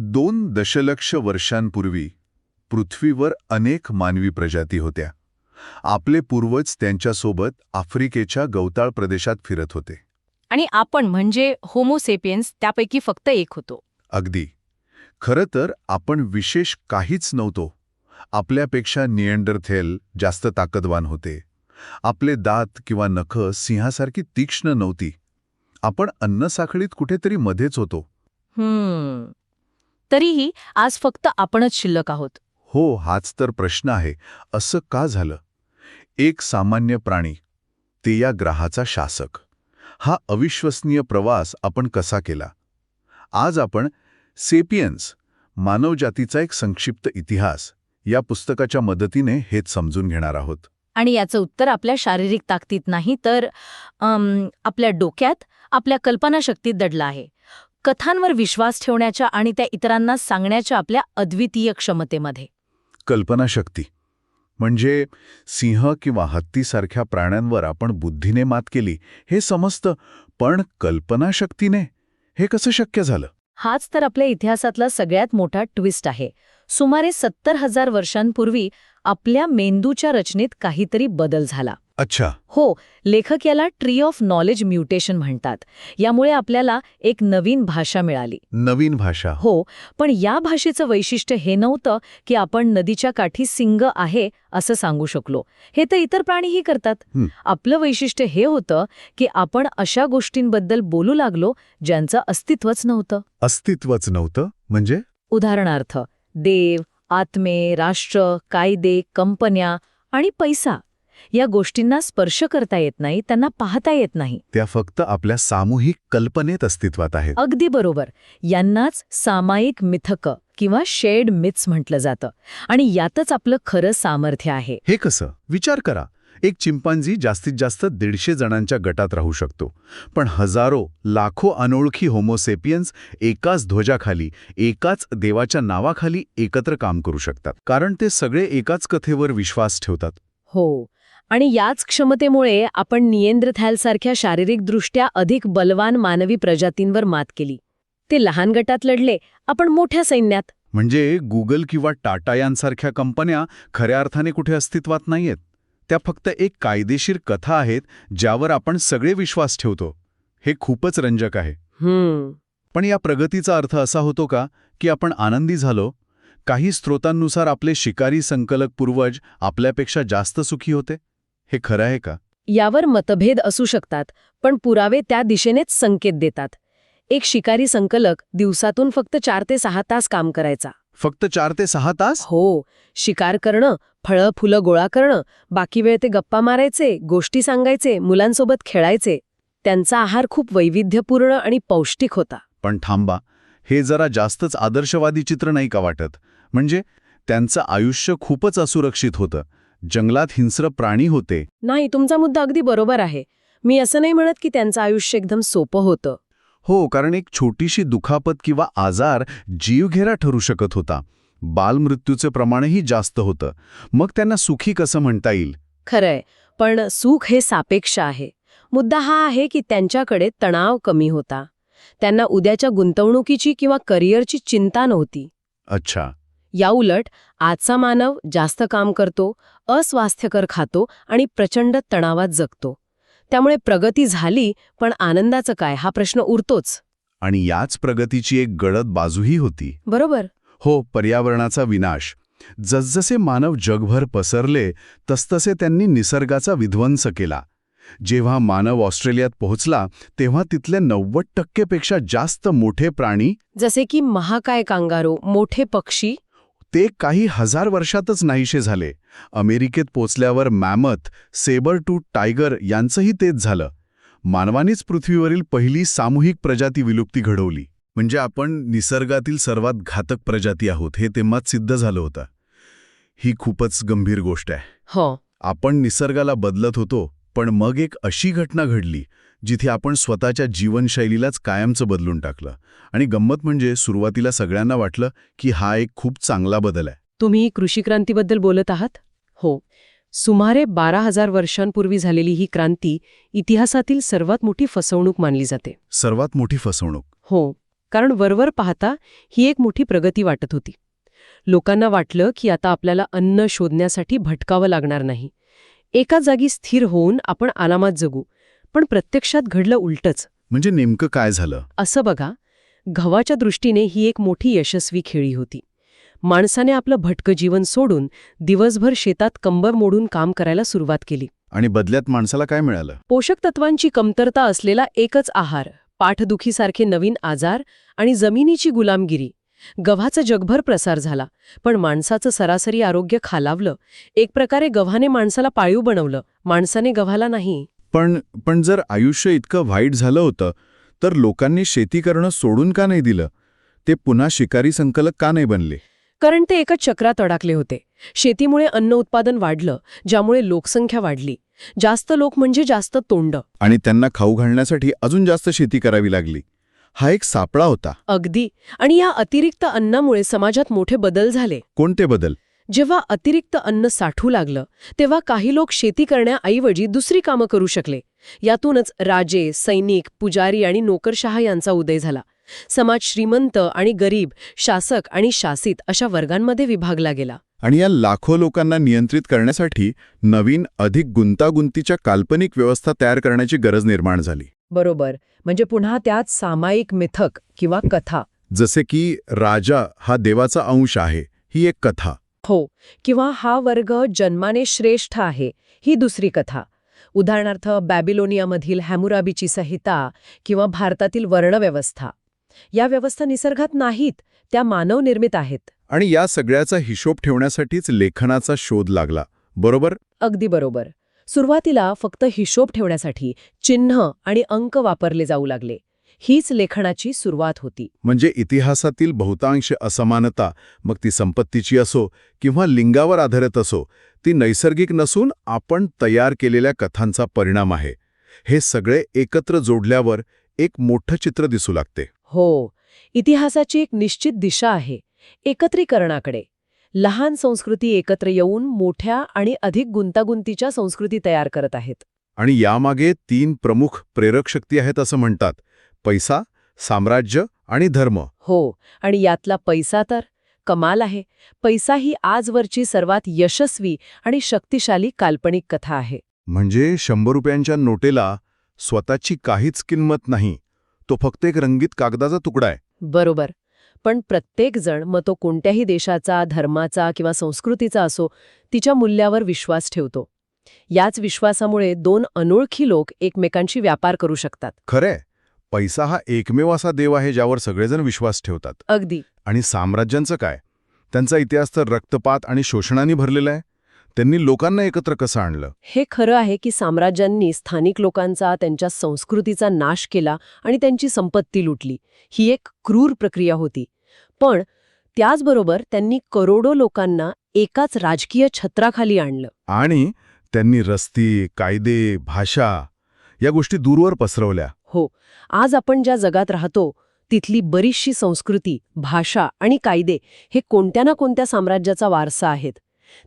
दोन दशलक्ष वर्षांपूर्वी पृथ्वीवर अनेक मानवी प्रजाती होत्या. आपले पूर्वज त्यांच्यासोबत आफ्रिकेच्या गवताळ प्रदेशात फिरत होते. आणि आपण म्हणजे होमोसेपियन्स त्यापैकी फक्त एक होतो. अगदी. खरं तर आपण विशेष काहीच नव्हतो. आपल्यापेक्षा नियंडरथेल जास्त ताकदवान होते. आपले दात किंवा नखं सिंहासारखी तीक्ष्ण नव्हती. आपण अन्नसाखळीत कुठेतरी मध्येच होतो. तरीही आज फक्त आपणच शिल्लक आहोत. हो हाच तर प्रश्न आहे. असं का झालं? एक सामान्य प्राणी ते या ग्रहाचा शासक. हा अविश्वसनीय प्रवास आपण कसा केला? आज आपण सेपियन्स मानवजातीचा एक संक्षिप्त इतिहास या पुस्तकाच्या मदतीने हेच समजून घेणार आहोत. आणि याचं उत्तर आपल्या शारीरिक ताकदीत नाही तर आपल्या डोक्यात आपल्या कल्पनाशक्तीत दडलं आहे. कथांवर विश्वास ठेवण्याच्या आणि त्या इतरांना सांगण्याच्या आपल्या अद्वितीय क्षमतेमध्ये. कल्पनाशक्ती. म्हणजे सिंह किंवा हत्तीसारख्या प्राण्यांवर आपण बुद्धीने मात केली हे समजतं पण कल्पनाशक्तीने? हे कसं शक्य झालं? हाच तर आपल्या इतिहासातला सगळ्यात मोठा ट्विस्ट आहे. सुमारे सत्तर हजार वर्षांपूर्वी आपल्या मेंदूच्या रचनेत काहीतरी बदल झाला. अच्छा. हो लेखक याला ट्री ऑफ नॉलेज म्युटेशन म्हणतात. यामुळे आपल्याला एक नवीन भाषा मिळाली. नवीन भाषा. हो पण या भाषेचं वैशिष्ट्य हे नव्हतं की आपण नदीच्या काठी सिंग आहे असं सांगू शकलो. हे तर इतर प्राणीही करतात. आपलं वैशिष्ट्य हे होतं की आपण अशा गोष्टींबद्दल बोलू लागलो ज्यांचं अस्तित्वच नव्हतं. अस्तित्वच नव्हतं? म्हणजे? उदाहरणार्थ देव आत्मे राष्ट्र कायदे कंपन्या आणि पैसा या गोष्टींना स्पर्श करता येत नाही त्यांना पाहता येत नाही. त्या फक्त आपल्या सामूहिक कल्पनेत अस्तित्वात आहेत. अगदी बरोबर. यांनाच सामायिक मिथक किंवा शेड मिथ्स म्हटलं जातं. आणि यातच आपलं खरं सामर्थ्य आहे. हे कसं? विचार करा. एक चिंपांझी जास्तीत जास्त दीडशे जणांच्या गटात राहू शकतो. पण हजारो लाखो अनोळखी होमोसेपियन्स एकाच ध्वजाखाली एकाच देवाच्या नावाखाली एकत्र काम करू शकतात. कारण ते सगळे एकाच कथेवर विश्वास ठेवतात. हो. आणि याच क्षमतेमुळे आपण नियंद्रथॅलसारख्या शारीरिकदृष्ट्या अधिक बलवान मानवी प्रजातींवर मात केली. ते लहान गटात लढले. आपण मोठ्या सैन्यात. म्हणजे गुगल किंवा टाटा यांसारख्या कंपन्या खऱ्या अर्थाने कुठे अस्तित्वात नाहीयेत? त्या फक्त एक कायदेशीर कथा आहेत ज्यावर आपण सगळे विश्वास ठेवतो. हे खूपच रंजक आहे. पण या प्रगतीचा अर्थ असा होतो का की आपण आनंदी झालो? काही स्रोतांनुसार आपले शिकारी संकलक पूर्वज आपल्यापेक्षा जास्त सुखी होते? हे खरं आहे का? यावर मतभेद असू शकतात पण पुरावे त्या दिशेनेच संकेत देतात. एक शिकारी संकलक दिवसातून फक्त चार ते सहा तास काम करायचा. फक्त चार ते सहा तास? हो. शिकार करणं फळं फुलं गोळा करणं बाकी वेळ ते गप्पा मारायचे गोष्टी सांगायचे मुलांसोबत खेळायचे. त्यांचा आहार खूप वैविध्यपूर्ण आणि पौष्टिक होता. पण थांबा हे जरा जास्तच आदर्शवादी चित्र नाही का वाटत? म्हणजे त्यांचं आयुष्य खूपच असुरक्षित होतं. जंगलात हिंस्र प्राणी होते. नाही तुमचा मुद्दा अगदी बरोबर आहे. मी असं नाही म्हणत की त्यांचं आयुष्य एकदम सोपं होतं. हो कारण एक छोटीशी दुखापत किंवा आजार जीवघेरा ठरू शकत होता. बालमृत्यूचे प्रमाणही जास्त होतं. मग त्यांना सुखी कसं म्हणता येईल? खरंय. पण सुख हे सापेक्ष आहे. मुद्दा हा आहे की त्यांच्याकडे तणाव कमी होता. त्यांना उद्याच्या गुंतवणुकीची किंवा करिअरची चिंता नव्हती. अच्छा. याउलट आजचा मानव जास्त काम करतो अस्वास्थ्यकर खातो आणि प्रचंड तणावात जगतो. त्यामुळे प्रगती झाली पण आनंदाचं काय? हा प्रश्न उरतोच. आणि याच प्रगतीची एक गडद बाजूही होती. बरोबर. हो पर्यावरणाचा विनाश. जसजसे मानव जगभर पसरले तसतसे त्यांनी निसर्गाचा विध्वंस केला. जेव्हा मानव ऑस्ट्रेलियात पोहोचला तेव्हा तिथले नव्वद टक्केपेक्षा जास्त मोठे प्राणी जसे की महाकाय कांगारू मोठे पक्षी. ते काही हजार वर्षातच नाहीसे झाले. अमेरिकेत पोचल्यावर मॅमथ सेबर टू टायगर यांचंही तेच झालं. मानवानीच पृथ्वीवरील पहिली सामूहिक प्रजाती विलुप्ती घडवली. म्हणजे आपण निसर्गातील सर्वात घातक प्रजाती आहोत हे तेव्हाच सिद्ध झालं होतं. ही खूपच गंभीर गोष्ट आहे. हो. आपण निसर्गाला बदलत होतो पण मग एक अशी घटना घडली जिथे आपण स्वतःच्या जीवनशैलीलाच कायमचं बदलून टाकलं. आणि गंमत म्हणजे सुरुवातीला सगळ्यांना वाटलं की हा एक खूप चांगला बदल आहे. तुम्ही कृषी क्रांतीबद्दल बोलत आहात? सुमारे बारा हजार वर्षांपूर्वी झालेली ही क्रांती इतिहासातील सर्वात मोठी फसवणूक मानली जाते. सर्वात मोठी फसवणूक. हो कारण वरवर पाहता ही एक मोठी प्रगती वाटत होती. लोकांना वाटलं की आता आपल्याला अन्न शोधण्यासाठी भटकावं लागणार नाही. एका जागी स्थिर होऊन आपण आरामात जगू पण प्रत्यक्षात घडलं उलटच. म्हणजे नेमकं काय झालं? असं बघा गव्हाच्या दृष्टीने ही एक मोठी यशस्वी खेळी होती. माणसाने आपलं भटकं जीवन सोडून दिवसभर शेतात कंबर मोडून काम करायला सुरुवात केली. आणि बदल्यात माणसाला काय मिळालं? पोषक तत्वांची कमतरता असलेला एकच आहार पाठदुखीसारखे नवीन आजार आणि जमिनीची गुलामगिरी. गव्हाचा जगभर प्रसार झाला पण माणसाचं सरासरी आरोग्य खालावलं. एक प्रकारे गव्हाने माणसाला पाळीव बनवलं माणसाने गव्हाला नाही. पण पण जर आयुष्य इतकं वाईट झालं होतं तर लोकांनी शेती करणं सोडून का नाही दिलं? ते पुन्हा शिकारी संकलक का नाही बनले? कारण ते एका चक्रात अडकले होते. शेतीमुळे अन्न उत्पादन वाढलं ज्यामुळे लोकसंख्या वाढली. जास्त लोक म्हणजे जास्त तोंड. आणि त्यांना खाऊ घालण्यासाठी अजून जास्त शेती करावी लागली. हा एक सापळा होता. अगदी. आणि या अतिरिक्त अन्नामुळे समाजात मोठे बदल झाले. कोणते बदल? जेव्हा अतिरिक्त अन्न साठू लागलं तेव्हा काही लोक शेती करण्याऐवजी दुसरी कामं करू शकले. यातूनच राजे सैनिक पुजारी आणि नोकरशहा यांचा उदय झाला. समाज श्रीमंत आणि गरीब शासक आणि शासित अशा वर्गांमध्ये विभागला गेला. आणि या लाखो लोकांना नियंत्रित करण्यासाठी नवीन अधिक गुंतागुंतीच्या काल्पनिक व्यवस्था तयार करण्याची गरज निर्माण झाली. बरोबर. म्हणजे पुन्हा त्यात सामायिक मिथक किंवा कथा. जसे की राजा हा देवाचा अंश आहे ही एक कथा. हो. किंवा हा वर्ग जन्माने श्रेष्ठ आहे ही दुसरी कथा. उदाहरणार्थ बॅबिलोनियामधील हॅमुराबीची संहिता किंवा भारतातील वर्णव्यवस्था. या व्यवस्था निसर्गात नाहीत त्या मानवनिर्मित आहेत. आणि या सगळ्याचा हिशोब ठेवण्यासाठीच लेखनाचा शोध लागला बरोबर? अगदी बरोबर. सुरुवातीला फक्त हिशोब ठेवण्यासाठी चिन्ह आणि अंक वापरले जाऊ लागले. हीच लेखनाची सुरुवात होती. म्हणजे इतिहासातील बहुतांश असमानता मग ती संपत्तीची असो किंवा लिंगावर आधारित असो ती नैसर्गिक नसून आपण तयार केलेल्या कथांचा परिणाम आहे. हे सगळे एकत्र जोडल्यावर एक मोठं चित्र दिसू लागते. हो इतिहासाची एक निश्चित दिशा आहे एकत्रीकरणाकडे. लहान संस्कृती एकत्र येऊन मोठ्या आणि अधिक गुंतागुंतीच्या संस्कृती तयार करत आहेत. आणि यामागे तीन प्रमुख प्रेरक शक्ती आहेत असं म्हणतात पैसा साम्राज्य आणि धर्म. हो आणि यातला पैसा तर कमाल आहे. पैसा ही आजवरची सर्वात यशस्वी आणि शक्तिशाली काल्पनिक कथा आहे. म्हणजे शंभर रुपयांच्या नोटेला स्वतःची काहीच किंमत नाही. तो फक्त एक रंगीत कागदाचा तुकडा आहे. बरोबर. पण प्रत्येक जण मग तो कोणत्याही देशाचा धर्माचा किंवा संस्कृतीचा असो तिच्या मूल्यावर विश्वास ठेवतो. याच विश्वासामुळे दोन अनोळखी लोक एकमेकांशी व्यापार करू शकतात. खरंय. पैसा हा एकमेव असा देव आहे ज्यावर सगळेजण विश्वास ठेवतात. अगदी. आणि साम्राज्यांचं काय? त्यांचा इतिहास तर रक्तपात आणि शोषणाने भरलेला आहे. त्यांनी लोकांना एकत्र कसं आणलं? हे खरं आहे की साम्राज्यांनी स्थानिक लोकांचा त्यांच्या संस्कृतीचा नाश केला आणि त्यांची संपत्ती लुटली. ही एक क्रूर प्रक्रिया होती. पण त्याचबरोबर त्यांनी करोडो लोकांना एकाच राजकीय छत्राखाली आणलं. आणि त्यांनी रस्ती कायदे भाषा या गोष्टी दूरवर पसरवल्या. हो आज आपण ज्या जगात राहतो तिथली बरीचशी संस्कृती भाषा आणि कायदे हे कोणत्या ना कोणत्या साम्राज्याचा वारसा आहेत.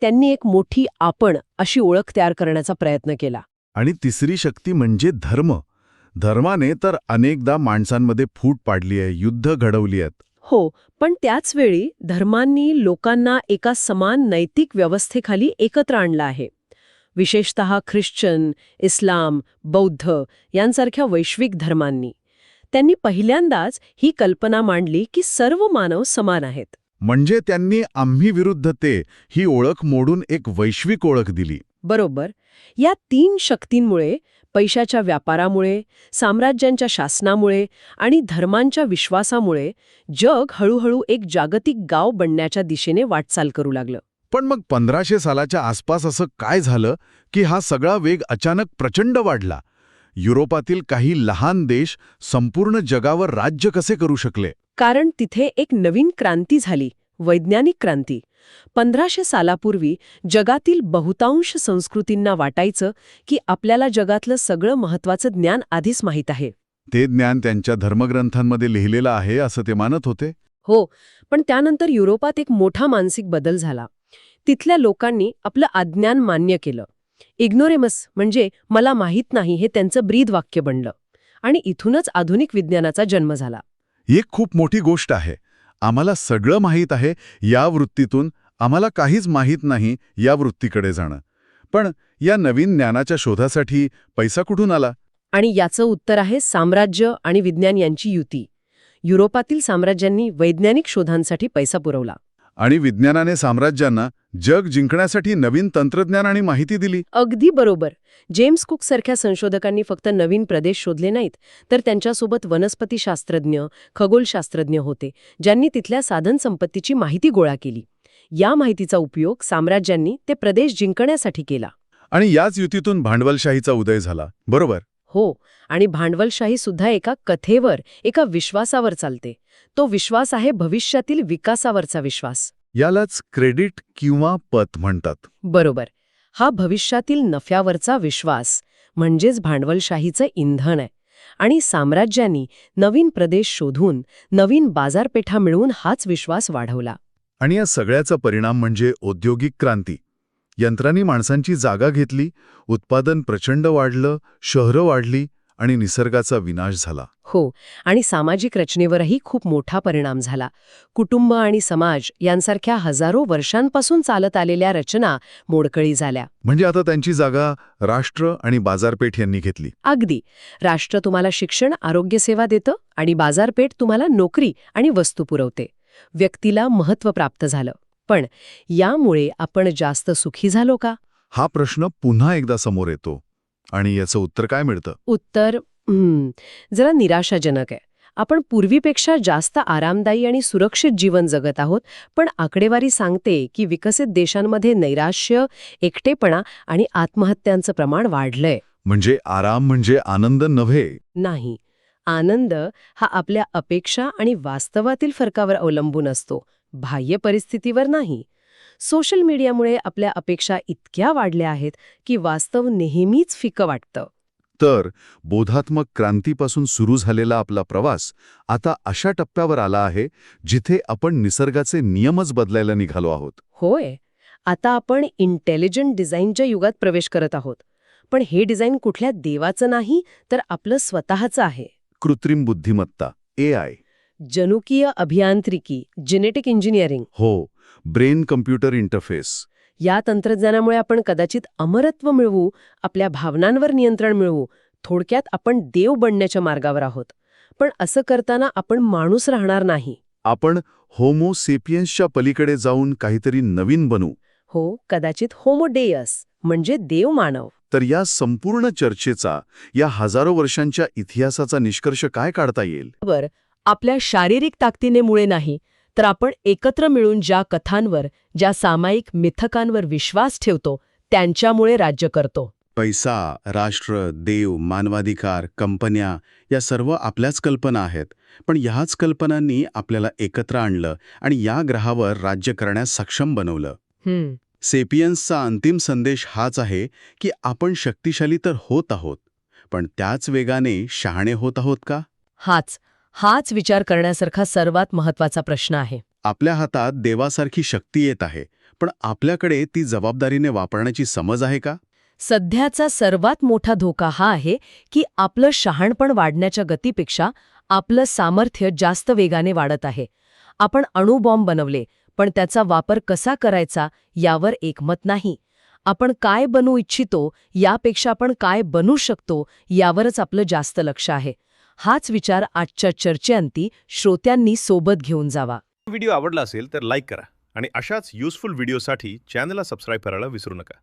त्यांनी एक मोठी आपण अशी ओळख तयार करण्याचा प्रयत्न केला. आणि तिसरी शक्ती म्हणजे धर्म. धर्माने तर अनेकदा माणसांमध्ये फूट पाडली आहे युद्ध घडवली आहेत. हो पण त्याच वेळी धर्मांनी लोकांना एका समान नैतिक व्यवस्थेखाली एकत्र आणलं आहे. विशेषत ख्रिश्चन इस्लाम बौद्ध यांसारख्या वैश्विक धर्मांनी. त्यांनी पहिल्यांदाच ही कल्पना मांडली की सर्व मानव समान आहेत. म्हणजे त्यांनी आम्ही विरुद्ध ते ही ओळख मोडून एक वैश्विक ओळख दिली. बरोबर. या तीन शक्तींमुळे पैशाच्या व्यापारामुळे साम्राज्यांच्या शासनामुळे आणि धर्मांच्या विश्वासामुळे जग हळूहळू एक जागतिक गाव बनण्याच्या दिशेने वाटचाल करू लागलं. पण मग पंधराशे सालाच्या आसपास असं काय झालं की हा सगळा वेग अचानक प्रचंड वाढला? युरोपातील काही लहान देश संपूर्ण जगावर राज्य कसे करू शकले? कारण तिथे एक नवीन क्रांती झाली वैज्ञानिक क्रांती. पंधराशे सालापूर्वी जगातील बहुतांश संस्कृतींना वाटायचं की आपल्याला जगातलं सगळं महत्वाचं ज्ञान आधीच माहीत आहे. ते ज्ञान त्यांच्या धर्मग्रंथांमध्ये लिहिलेलं आहे असं ते मानत होते? हो पण त्यानंतर युरोपात एक मोठा मानसिक बदल झाला. तिथल्या लोकांनी आपलं अज्ञान मान्य केलं. इग्नोरेमस म्हणजे मला माहीत नाही हे त्यांचं ब्रीद वाक्य बनलं. आणि इथूनच आधुनिक विज्ञानाचा जन्म झाला. ही एक खूप मोठी गोष्ट आहे. आम्हाला सगळं माहीत आहे या वृत्तीतून. आम्हाला काहीच माहीत नाही या वृत्तीकडे जाणं. पण या नवीन ज्ञानाच्या शोधासाठी पैसा कुठून आला? आणि याचं उत्तर आहे साम्राज्य आणि विज्ञान यांची युती. युरोपातील साम्राज्यांनी वैज्ञानिक शोधांसाठी पैसा पुरवला. आणि विज्ञानाने साम्राज्यांना जग जिंकण्यासाठी नवीन तंत्रज्ञान आणि माहिती दिली. अगदी बरोबर. जेम्स कुक सारख्या संशोधकांनी फक्त नवीन प्रदेश शोधले नाहीत तर त्यांच्यासोबत वनस्पतीशास्त्रज्ञ खगोलशास्त्रज्ञ होते ज्यांनी तिथल्या साधनसंपत्तीची माहिती गोळा केली. या माहितीचा उपयोग साम्राज्यांनी ते प्रदेश जिंकण्यासाठी केला. आणि याच युतीतून भांडवलशाहीचा उदय झाला. बरोबर. हो आणि भांडवलशाही सुद्धा एका कथेवर एका विश्वासावर चालते. तो विश्वास आहे भविष्यातील विकासावरचा विश्वास. यालाच क्रेडिट किंवा पत म्हणतात. बरोबर. हा भविष्यातील नफ्यावरचा विश्वास म्हणजेच भांडवलशाहीचं इंधन आहे. आणि साम्राज्यांनी नवीन प्रदेश शोधून नवीन बाजारपेठा मिळवून हाच विश्वास वाढवला. आणि या सगळ्याचा परिणाम म्हणजे औद्योगिक क्रांती. यंत्रांनी माणसांची जागा घेतली उत्पादन प्रचंड वाढलं शहरं वाढली आणि निसर्गाचा विनाश झाला. हो आणि सामाजिक रचनेवरही खूप मोठा परिणाम झाला. कुटुंब आणि समाज यांसारख्या हजारो वर्षांपासून चालत आलेल्या रचना मोडकळी झाल्या. म्हणजे आता त्यांची जागा राष्ट्र आणि बाजारपेठ यांनी घेतली. अगदी. राष्ट्र तुम्हाला शिक्षण आरोग्यसेवा देतं आणि बाजारपेठ तुम्हाला नोकरी आणि वस्तू पुरवते. व्यक्तीला महत्त्व प्राप्त झालं. पण यामुळे आपण जास्त सुखी झालो का? हा प्रश्न पुन्हा एकदा समोर येतो. आणि याचं उत्तर काय मिळतं? उत्तर जरा निराशाजनक आहे. आपण पूर्वीपेक्षा जास्त आरामदायी आणि सुरक्षित जीवन जगत आहोत पण आकडेवारी सांगते की विकसित देशांमध्ये नैराश्य एकटेपणा आणि आत्महत्यांचं प्रमाण वाढलंय. म्हणजे आराम म्हणजे आनंद नव्हे? नाही. आनंद हा आपल्या अपेक्षा आणि वास्तवातील फरकावर अवलंबून असतो. बाह्य परिस्थितीवर नाही. सोशल मीडियामुळे आपल्या अपेक्षा इतक्या वाढल्या आहेत की वास्तव नेहमीच फिकं वाटतं. तर बोधात्मक क्रांतीपासून सुरू झालेला आपला प्रवास आता अशा टप्प्यावर आला आहे जिथे आपण निसर्गाचे नियमच बदलायला निघालो आहोत. होय. आता आपण इंटेलिजंट डिझाईनच्या युगात प्रवेश करत आहोत. पण हे डिझाईन कुठल्या देवाचं नाही तर आपलं स्वतःचं आहे. कृत्रिम बुद्धिमत्ता ए आय जनुकीय अभियांत्रिकी जेनेटिक इंजिनिअरिंग हो ब्रेन कम्प्युटर इंटरफेस या तंत्रज्ञानामुळे आपण कदाचित अमरत्व मिळवू आपल्या भावनांवर नियंत्रण मिळवू थोडक्यात आपण देव बनण्याच्या मार्गावर आहोत. पण असं करताना आपण माणूस राहणार नाही. आपण होमो सेपियन्सच्या पलीकडे जाऊन काहीतरी नवीन बनू. हो कदाचित होमोडेयस म्हणजे देव मानव. तर या संपूर्ण चर्चेचा या हजारो वर्षांच्या इतिहासाचा निष्कर्ष काय काढता येईल? वर आपल्या शारीरिक ताकदीनेमुळे नाही तर आपण एकत्र मिळून ज्या कथांवर ज्या सामायिक मिथकांवर विश्वास ठेवतो त्यांच्यामुळे राज्य करतो. पैसा राष्ट्र देव मानवाधिकार कंपन्या या सर्व आपल्याच कल्पना आहेत. पण ह्याच कल्पनांनी आपल्याला एकत्र आणलं आणि या ग्रहावर राज्य करण्यास सक्षम बनवलं. सेपियन्सचा अंतिम संदेश हाच आहे की आपण शक्तिशाली तर होत आहोत. पण त्याच वेगाने शहाणे होत आहोत का? हाच. हाच विचार करण्यासारखा सर्वात महत्त्वाचा प्रश्न आहे. आपल्या हातात देवासारखी शक्ती येत आहे पण आपल्याकडे ती जबाबदारीने वापरण्याची समज आहे का? सध्याचा सर्वात मोठा धोका हा आहे की आपलं शहाणपण वाढण्याच्या गतीपेक्षा आपलं सामर्थ्य जास्त वेगाने वाढत आहे. आपण अणुबॉम्ब बनवले पण त्याचा वापर कसा करायचा यावर एकमत नाही. आपण काय बनू इच्छितो यापेक्षा आपण काय बनू शकतो यावरच आपलं जास्त लक्ष आहे. हाच विचार आजच्या चर्चेअंती श्रोत्यांनी सोबत घेऊन जावा. व्हिडिओ आवडला असेल तर लाईक करा आणि अशाच युजफुल व्हिडिओसाठी चॅनलला सबस्क्राईब करायला विसरू नका.